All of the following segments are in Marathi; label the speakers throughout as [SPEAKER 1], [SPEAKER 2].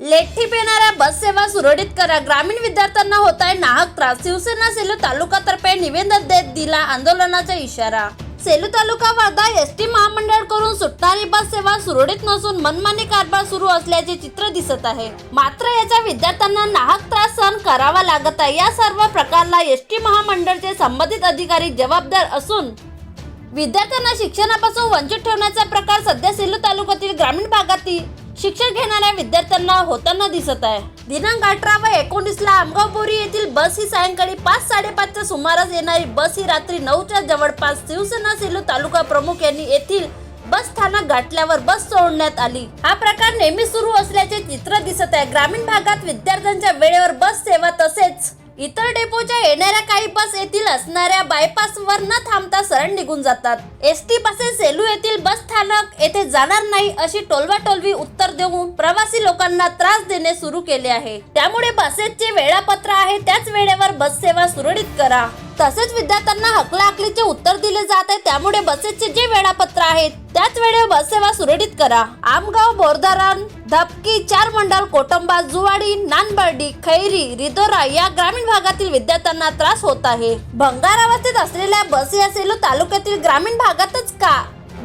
[SPEAKER 1] लेठी पेणाऱ्या बस सेवा सुरळीत करा. ग्रामीण विद्यार्थ्यांना होत आहे नाहक त्रास. शिवसेना सेलू तालुकातर्फे निवेदन देत दिला आंदोलनाचा इशारा. सेलू तालुका वादा एस टी महामंडळकडून सुटणारी बस सेवा सुरळीत नसून मनमानी कारभार सुरू असल्याचे चित्र दिसत आहे. मात्र याचा विद्यार्थ्यांना नाहक त्रास सहन करावा लागत आहे. या सर्व प्रकारला एस टी महामंडळचे संबंधित अधिकारी जबाबदार असून विद्यार्थ्यांना शिक्षणापासून वंचित ठेवण्याचा प्रकार सध्या सेलू तालुक्यातील ग्रामीण भागातील शिक्षण घेणाऱ्या विद्यार्थ्यांना होताना दिसत आहे. दिनांक अठरा व एकोणीसला आमगाव बोरी येथील बस ही सायंकाळी पाच साडेपाचच्या सुमारास येणारी बस ही रात्री नऊच्या जवळपास शिवसेना सेलू तालुका प्रमुख यांनी येथील बस स्थानक गाठल्यावर बस सोडण्यात आली. हा प्रकार नेहमी सुरू असल्याचे चित्र दिसत आहे. ग्रामीण भागात विद्यार्थ्यांच्या वेळेवर बस सेवा तसेच इतर डेपोच्या येणाऱ्या काही बस येथील असणाऱ्या बायपासवर न थांबता सरळ निघून जातात. एस टी बसेस सेलू येथील बस स्थानक येथे जाणार नाही अशी टोलवाटोलवी उत्तर देऊन प्रवासी लोकांना त्रास देणे सुरू केले आहे. त्यामुळे बसेसचे वेळापत्र आहे त्याच वेळेवर बस सेवा सुरळीत करा. तसेच विद्यार्थ्यांना हकलाहकलीचे उत्तर दिले जात आहे त्यामुळे बसेसचे जे वेळापत्र आहेत त्याच वेळेवर बस सेवा सुरळीत करा. आमगाव बोरधरण धपकी चार मंडल कोटंबा जुवाडी नानबर्डी खैरी रिदोरा या ग्रामीण भागातील विद्यार्थ्यांना त्रास होत आहे. भंगार अवस्थेत असलेल्या बस या सेलू तालुक्यातील ग्रामीण भागातच का?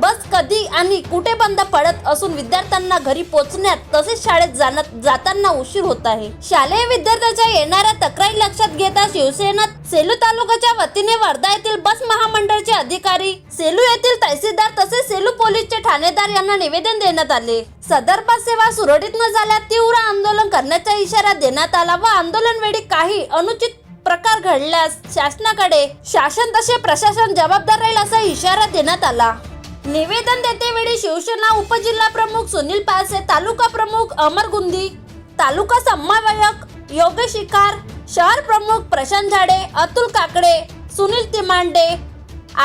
[SPEAKER 1] बस कधी आणि कुठे बंद पडत असून विद्यार्थ्यांना घरी पोहोचण्यात तसेच शाळेत जाण्यात जाताना उशीर होत आहे. शालेय विद्यार्थ्यांच्या येणाऱ्या तक्रारी लक्षात घेता शिवसेना सेलू तालुक्याच्या वतीने वर्धा येथील बस महामंडळचे अधिकारी सेलू येथील तहसीलदार तसेच सेलू पोलीसचे ठाणेदार यांना निवेदन देण्यात आले. सदर बस सेवा सुरळीत न झाल्यास तीव्र आंदोलन करण्याचा इशारा देण्यात आला व आंदोलन वेळी काही अनुचित प्रकार घडल्यास शासनाकडे शासन तसे प्रशासन जबाबदार राहील असा इशारा देण्यात आला. निवेदन देते वेळी शिवसेना उपजिल्हा प्रमुख सुनील पासे तालुका प्रमुख अमर गुंदी तालुका समन्वयक योगेश शिकार शहर प्रमुख प्रशांत झाडे अतुल काकडे सुनील तिमांडे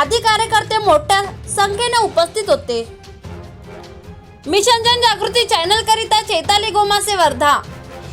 [SPEAKER 1] आदी कार्यकर्ते मोठ्या संख्येने उपस्थित होते. मिशन जनजागृती चॅनल करिता चैताली गोमासे वर्धा.